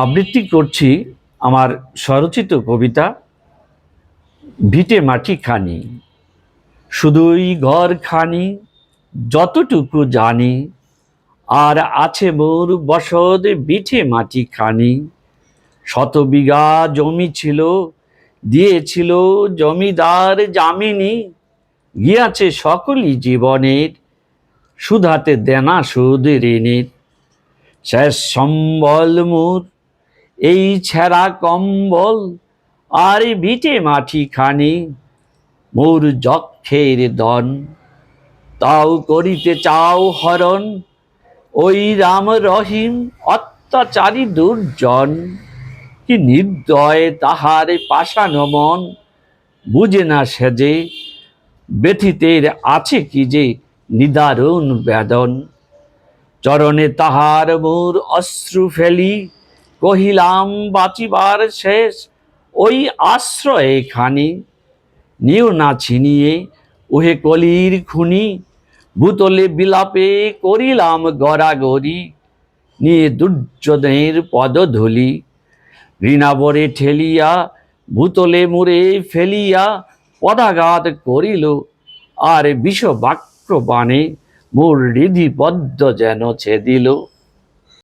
আবৃত্তি করছি আমার স্বরচিত কবিতা, ভিটে মাটি খানি। শুধুই ঘর খানি যতটুকু জানি, আর আছে মোর বসত বিঠে মাটি খানি। শত বিঘা জমি ছিল, দিয়েছিল জমিদার জামিনী গিয়াছে সকলই জীবনের, সুধাতে দেনা সুদ ঋণের। শেষ সম্বল মোর এই ছেঁড়া কম্বল আর বিটে মাটি খানি মোর যক্ষের দন। তাও করিতে চাও হরণ, ওই রাম রহিম অত্যাচারী দুর্জন। কি নির্দয় তাহার পাষাণ মন, বুঝে না সেজে ব্যথিতের আছে কি যে নিদারুণ বেদন। চরণে তাহার মোর অশ্রু ফেলি কহিলাম, বাঁচিবার শেষ ওই আশ্রয়ে খানি। নিও না ছিনিয়ে ওহে কলির খুনি। ভূতলে বিলাপে করিলাম গড়াগড়ি নিয়ে দুর্যোধনের পদধূলি। ঋণাবরে ঠেলিয়া ভূতলে মুড়ে ফেলিয়া পদাঘাত করিল। আর বিষ বাক্য বাণে, মোর হৃদি পদ্ম যেন ছেদিল।